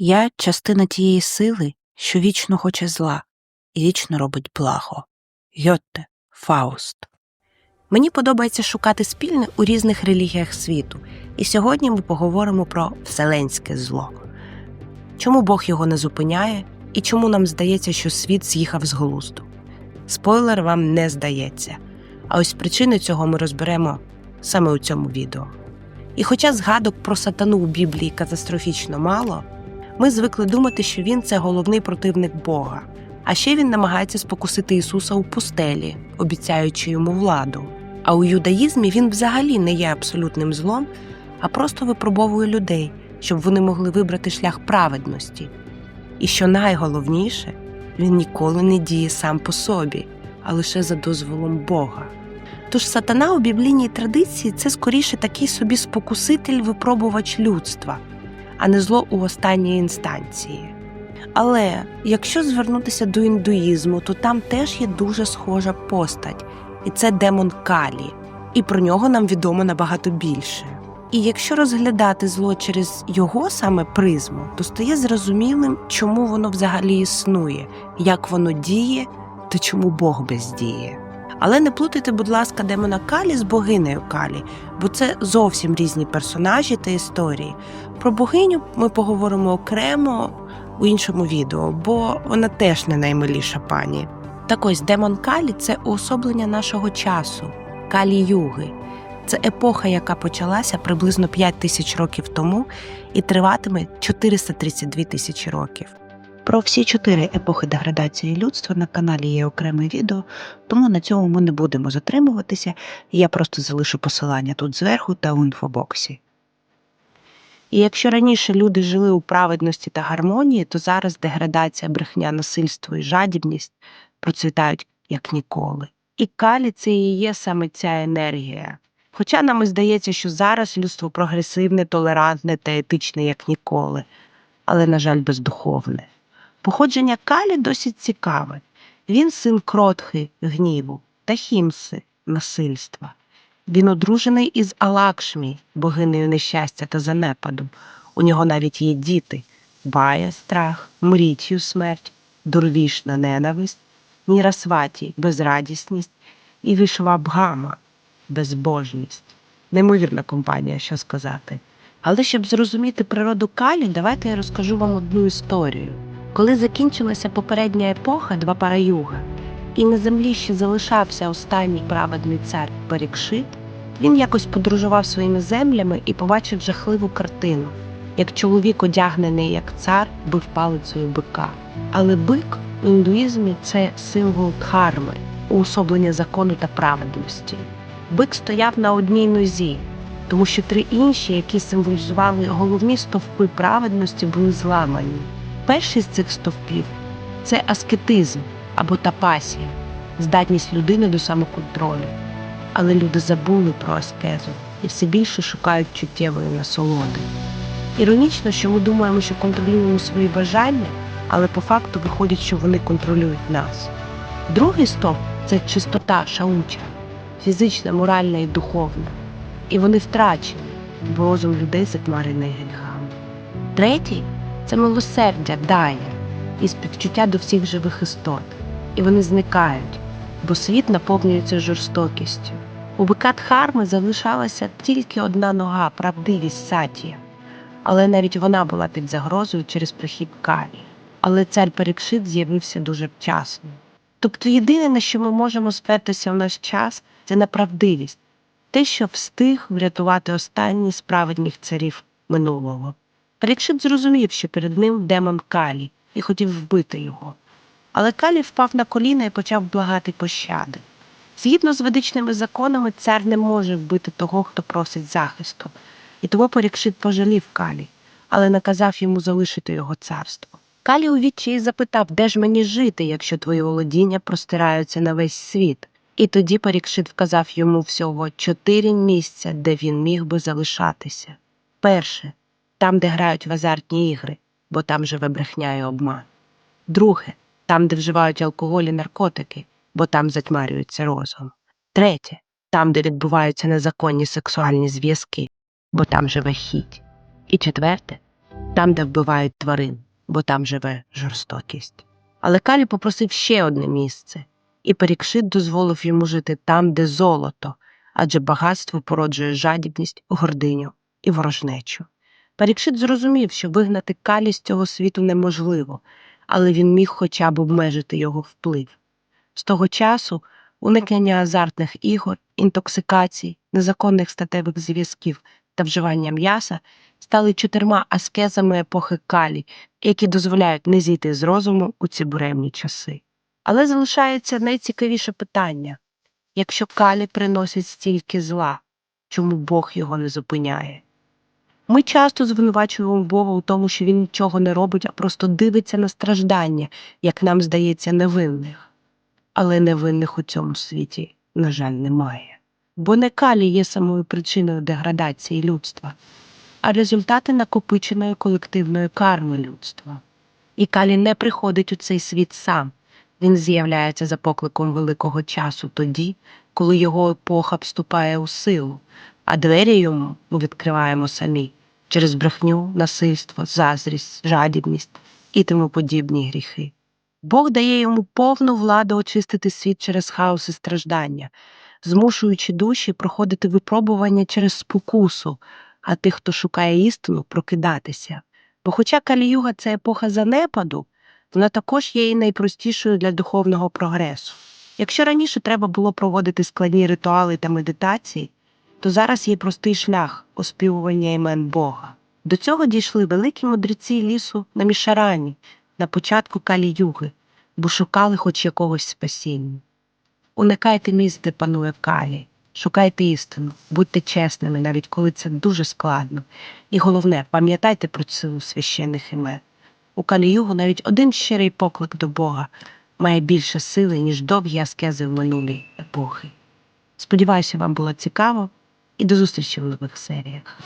Я частина тієї сили, що вічно хоче зла і вічно робить благо. Йотте, Фауст. Мені подобається шукати спільне у різних релігіях світу, і сьогодні ми поговоримо про вселенське зло. Чому Бог його не зупиняє, і чому нам здається, що світ з'їхав з глузду? Спойлер вам не здається. А ось причини цього ми розберемо саме у цьому відео. І хоча згадок про сатану у Біблії катастрофічно мало, ми звикли думати, що він це головний противник Бога. А ще він намагається спокусити Ісуса у пустелі, обіцяючи йому владу. А у юдаїзмі він взагалі не є абсолютним злом, а просто випробовує людей, щоб вони могли вибрати шлях праведності. І що найголовніше, він ніколи не діє сам по собі, а лише за дозволом Бога. Тож сатана у біблійній традиції це скоріше такий собі спокуситель, випробувач людства, а не зло у останній інстанції. Але якщо звернутися до індуїзму, то там теж є дуже схожа постать, і це демон Калі, і про нього нам відомо набагато більше. І якщо розглядати зло через його саме призму, то стає зрозумілим, чому воно взагалі існує, як воно діє та чому Бог бездіє. Але не плутайте, будь ласка, демона Калі з богинею Калі, бо це зовсім різні персонажі та історії. Про богиню ми поговоримо окремо у іншому відео, бо вона теж не наймиліша пані. Так ось демон Калі це уособлення нашого часу, Калі Юги. Це епоха, яка почалася приблизно 5 тисяч років тому і триватиме 432 тисячі років. Про всі чотири епохи деградації людства на каналі є окреме відео, тому на цьому ми не будемо затримуватися, я просто залишу посилання тут зверху та у інфобоксі. І якщо раніше люди жили у праведності та гармонії, то зараз деградація, брехня, насильство і жадібність процвітають як ніколи. І калі це і є саме ця енергія. Хоча нам і здається, що зараз людство прогресивне, толерантне та етичне як ніколи, але, на жаль, бездуховне. Походження Калі досить цікаве. Він син кротхи гніву та хімси насильства. Він одружений із Алакшмі, богинею нещастя та занепаду. У нього навіть є діти Бая страх, Мрітю смерть, Дурвішна ненависть, Нірасваті безрадісність і Вишвабгама безбожність. Неймовірна компанія, що сказати. Але щоб зрозуміти природу Калі, давайте я розкажу вам одну історію. Коли закінчилася попередня епоха Двапара-Юга, і на землі ще залишався останній праведний цар Перікшит, він якось подорожував своїми землями і побачив жахливу картину, як чоловік, одягнений як цар, бив палицею бика. Але бик у індуїзмі це символ дхарми, уособлення закону та праведності. Бик стояв на одній нозі, тому що три інші, які символізували головні стовпи праведності, були зламані. Перший з цих стовпів це аскетизм або тапасія, здатність людини до самоконтролю. Але люди забули про аскезу і все більше шукають чуттєвої насолоди. Іронічно, що ми думаємо, що контролюємо свої бажання, але по факту виходить, що вони контролюють нас. Другий стовп це чистота шауча, фізична, моральна і духовна. І вони втрачені, бо розум людей затьмарений гріхами. Третій це милосердя дає і співчуття до всіх живих істот. І вони зникають, бо світ наповнюється жорстокістю. У бика Дхарми залишалася тільки одна нога, правдивість сатія. Але навіть вона була під загрозою через прихід Калі. Але цар Перекшит з'явився дуже вчасно. Тобто єдине, на що ми можемо спертися в наш час, це на правдивість, те, що встиг врятувати останній з царів минулого. Перекшит зрозумів, що перед ним демон Калі, і хотів вбити його. Але Калі впав на коліна і почав благати пощади. Згідно з ведичними законами, цар не може вбити того, хто просить захисту, і тому Перекшит пожалів Калі, але наказав йому залишити його царство. Калі у відчаї запитав, де ж мені жити, якщо твої володіння простираються на весь світ. І тоді Парікшит вказав йому всього чотири місця, де він міг би залишатися. Перше там, де грають в азартні ігри, бо там живе брехня і обман. Друге там, де вживають алкоголь і наркотики, бо там затьмарюється розум. Третє там, де відбуваються незаконні сексуальні зв'язки, бо там живе хіть. І четверте там, де вбивають тварин, бо там живе жорстокість. Але Калі попросив ще одне місце, і Перікшит дозволив йому жити там, де золото, адже багатство породжує жадібність, гординю і ворожнечу. Перікшит зрозумів, що вигнати Калі з цього світу неможливо, але він міг хоча б обмежити його вплив. З того часу уникнення азартних ігор, інтоксикацій, незаконних статевих зв'язків та вживання м'яса стали чотирма аскезами епохи Калі, які дозволяють не зійти з розуму у ці буремні часи. Але залишається найцікавіше питання якщо Калі приносить стільки зла, чому Бог його не зупиняє? Ми часто звинувачуємо Бога у тому, що він нічого не робить, а просто дивиться на страждання, як нам здається, невинних. Але невинних у цьому світі, на жаль, немає. Бо не Калі є самою причиною деградації людства, а результати накопиченої колективної карми людства. І Калі не приходить у цей світ сам. Він з'являється за покликом великого часу тоді, коли його епоха вступає у силу, а двері йому відкриваємо самі через брехню, насильство, заздрість, жадібність і тому подібні гріхи. Бог дає йому повну владу очистити світ через хаос і страждання, змушуючи душі проходити випробування через спокусу, а тих, хто шукає істину, прокидатися. Бо хоча Каліюга це епоха занепаду, вона також є і найпростішою для духовного прогресу. Якщо раніше треба було проводити складні ритуали та медитації, то зараз є простий шлях оспівування імен Бога. До цього дійшли великі мудреці лісу на Мішарані на початку Калі-юги, бо шукали хоч якогось спасіння. Уникайте місць, де панує Калі, шукайте істину, будьте чесними, навіть коли це дуже складно. І головне, пам'ятайте про силу священних імен. У Калі-югу навіть один щирий поклик до Бога має більше сили, ніж довгі аскези в минулій епохи. Сподіваюся, вам було цікаво і до зустрічі в нових серіях.